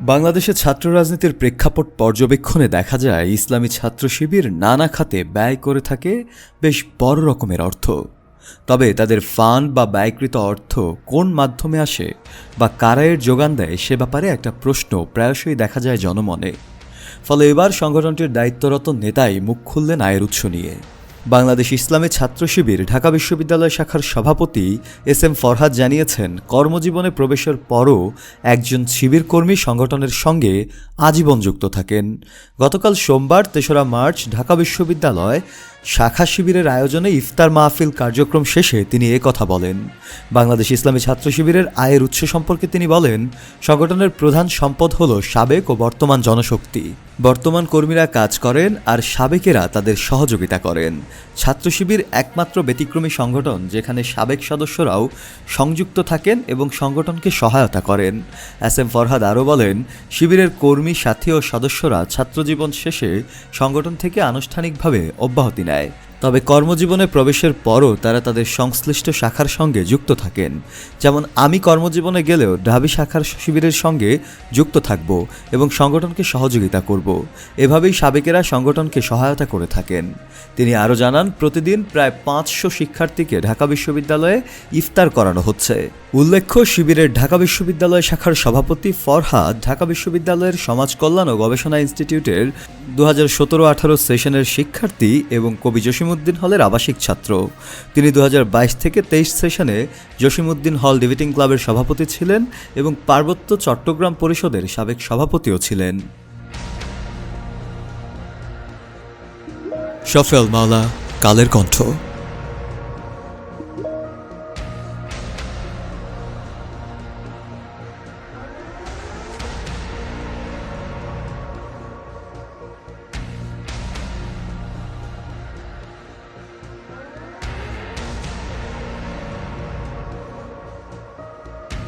বাংলাদেশের ছাত্র রাজনীতির প্রেক্ষাপট পর্যবেক্ষণে দেখা যায়, ইসলামী ছাত্র শিবির নানা খাতে ব্যয় করে থাকে বেশ বড় রকমের অর্থ। তবে তাদের ফান্ড বা ব্যয়কৃত অর্থ কোন মাধ্যমে আসে বা কারা এর যোগান দেয় সে ব্যাপারে একটা প্রশ্ন প্রায়শই দেখা যায় জনমনে। ফলে এবার সংগঠনটির দায়িত্বরত নেতাই মুখ খুললেন আয়ের উৎস নিয়ে। বাংলাদেশ ইসলামী ছাত্র শিবির ঢাকা বিশ্ববিদ্যালয় শাখার সভাপতি এস এম ফরহাদ জানিয়েছেন, কর্মজীবনে প্রবেশের পরও একজন শিবির কর্মী সংগঠনের সঙ্গে আজীবন যুক্ত থাকেন। গতকাল সোমবার তেসরা মার্চ ঢাকা বিশ্ববিদ্যালয় শাখা শিবিরের আয়োজনে ইফতার মাহফিল কার্যক্রম শেষে তিনি এ কথা বলেন। বাংলাদেশ ইসলামী ছাত্র শিবিরের আয়ের উৎস সম্পর্কে তিনি বলেন, সংগঠনের প্রধান সম্পদ হল সাবেক ও বর্তমান জনশক্তি। বর্তমান কর্মীরা কাজ করেন আর সাবেকেরা তাদের সহযোগিতা করেন। ছাত্র শিবির একমাত্র ব্যতিক্রমী সংগঠন যেখানে সাবেক সদস্যরাও সংযুক্ত থাকেন এবং সংগঠনকে সহায়তা করেন। এস এম ফরহাদ আরও বলেন, শিবিরের কর্মী, সাথী ও সদস্যরা ছাত্রজীবন শেষে সংগঠন থেকে আনুষ্ঠানিকভাবে অব্যাহতি নেয়। Okay. তবে কর্মজীবনে প্রবেশের পরও তারা তাদের সংশ্লিষ্ট শাখার সঙ্গে যুক্ত থাকেন। যেমন, আমি কর্মজীবনে গেলেও ঢাবি শাখার শিবিরের সঙ্গে যুক্ত থাকব এবং সংগঠনকে সহযোগিতা করব। এভাবেই সাবেকেরা সংগঠনকে সহায়তা করে থাকেন। তিনি আরও জানান, প্রতিদিন প্রায় পাঁচশো শিক্ষার্থীকে ঢাকা বিশ্ববিদ্যালয়ে ইফতার করানো হচ্ছে। উল্লেখ্য, শিবিরের ঢাকা বিশ্ববিদ্যালয় শাখার সভাপতি ফরহাদ ঢাকা বিশ্ববিদ্যালয়ের সমাজ কল্যাণ ও গবেষণা ইনস্টিটিউটের দু হাজার সতেরো আঠারো সেশনের শিক্ষার্থী এবং কবি জসিমউদ্দিন হলের আবাসিক ছাত্র। তিনি দু হাজার বাইশ থেকে তেইশ সেশনে জসিমউদ্দিন হল ডিবেটিং ক্লাবের সভাপতি ছিলেন এবং পার্বত্য চট্টগ্রাম পরিষদের সাবেক সভাপতিও ছিলেন। সফেল মাওলা, কালের কণ্ঠ।